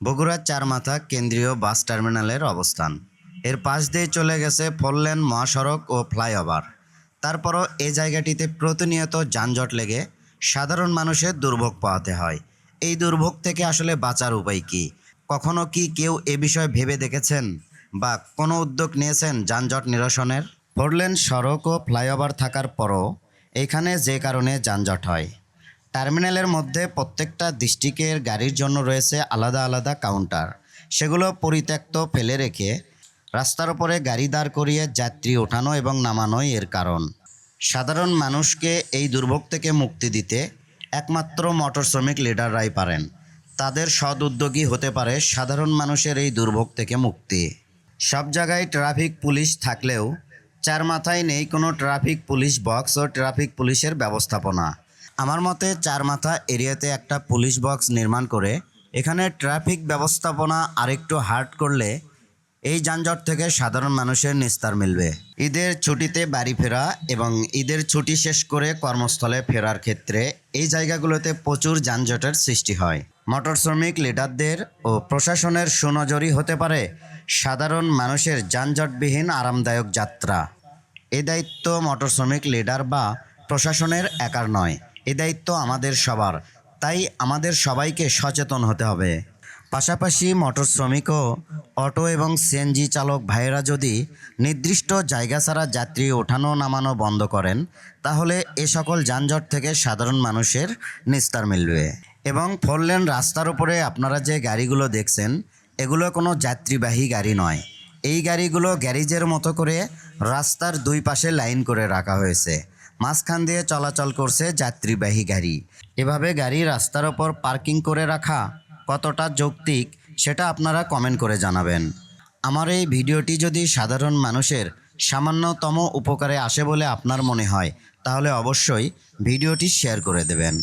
বগুড়ার চারমাথা কেন্দ্রীয় বাস টার্মিনালের অবস্থান। এর পাশ দিয়ে চলে গেছে ফোরলেন মহাসড়ক ও ফ্লাইওভার। তারপরও এই জায়গাটিতে প্রতিনিয়ত যানজট লেগে সাধারণ মানুষের দুর্ভোগ পাওয়াতে হয়। এই দুর্ভোগ থেকে আসলে বাঁচার উপায় কি? কখনো কি কেউ এ বিষয়ে ভেবে দেখেছেন? বা কোনো উদ্যোগ নিয়েছেন যানজট নিরসনের? ফোরলেন সড়ক ও ফ্লাইওভার থাকার পরও এখানে যে কারণে যানজট হয়। টার্মিনালের মধ্যে প্রত্যেকটা ডিস্ট্রিক্টের গাড়ির জন্য রয়েছে আলাদা আলাদা কাউন্টার। সেগুলো পরিত্যক্ত ফেলে রেখে রাস্তার উপরে গাড়ি দাঁড় করিয়ে যাত্রী ওঠানো এবং নামানোই এর কারণ। সাধারণ মানুষকে এই দুর্ভোগ থেকে মুক্তি দিতে একমাত্র মোটর শ্রমিক লিডাররাই পারেন। তাদের সদ উদ্যোগী হতে পারে সাধারণ মানুষের এই দুর্ভোগ থেকে মুক্তি। সব জায়গায় ট্রাফিক পুলিশ থাকলেও চার মাথায় নেই কোনো ট্রাফিক পুলিশ বক্স ও ট্রাফিক পুলিশের ব্যবস্থাপনা। আমার মতে চার মাথা এরিয়াতে একটা পুলিশ বক্স নির্মাণ করে এখানে ট্রাফিক ব্যবস্থাপনা আরেকটু হার্ড করলে এই যানজট থেকে সাধারণ মানুষের নিস্তার মিলবে। ঈদের ছুটিতে বাড়ি ফেরা এবং ঈদের ছুটি শেষ করে কর্মস্থলে ফেরার ক্ষেত্রে এই জায়গাগুলোতে প্রচুর যানজটের সৃষ্টি হয়। মোটর শ্রমিক, লিডারদের ও প্রশাসনের সুনজরই হতে পারে সাধারণ মানুষের যানজটবিহীন আরামদায়ক যাত্রা। এ দায়িত্ব মোটর শ্রমিক, লিডার বা প্রশাসনের একার নয়। এ দায়িত্ব আমাদের সবার। তাই আমাদের সবাইকে সচেতন হতে হবে। পাশাপাশি মোটর শ্রমিক ও অটো এবং সিএনজি চালক ভাইয়েরা যদি নির্দিষ্ট জায়গা ছাড়া যাত্রী ওঠানো নামানো বন্ধ করেন, তাহলে এ সকল যানজট থেকে সাধারণ মানুষের নিস্তার মিলবে। এবং ফোর লেন রাস্তার উপরে আপনারা যে গাড়িগুলো দেখছেন, এগুলো কোনো যাত্রীবাহী গাড়ি নয়। এই গাড়িগুলো গ্যারেজের মতো করে রাস্তার দুই পাশে লাইন করে রাখা হয়েছে। মাঝখান দিয়ে চলাচল করছে যাত্রীবাহী গাড়ি। এভাবে গাড়ি রাস্তার ওপর পার্কিং করে রাখা কতটা যৌক্তিক, সেটা আপনারা কমেন্ট করে জানাবেন। আমার এই ভিডিওটি যদি সাধারণ মানুষের সামান্যতম উপকারে আসে বলে আপনার মনে হয়, তাহলে অবশ্যই ভিডিওটি শেয়ার করে দেবেন।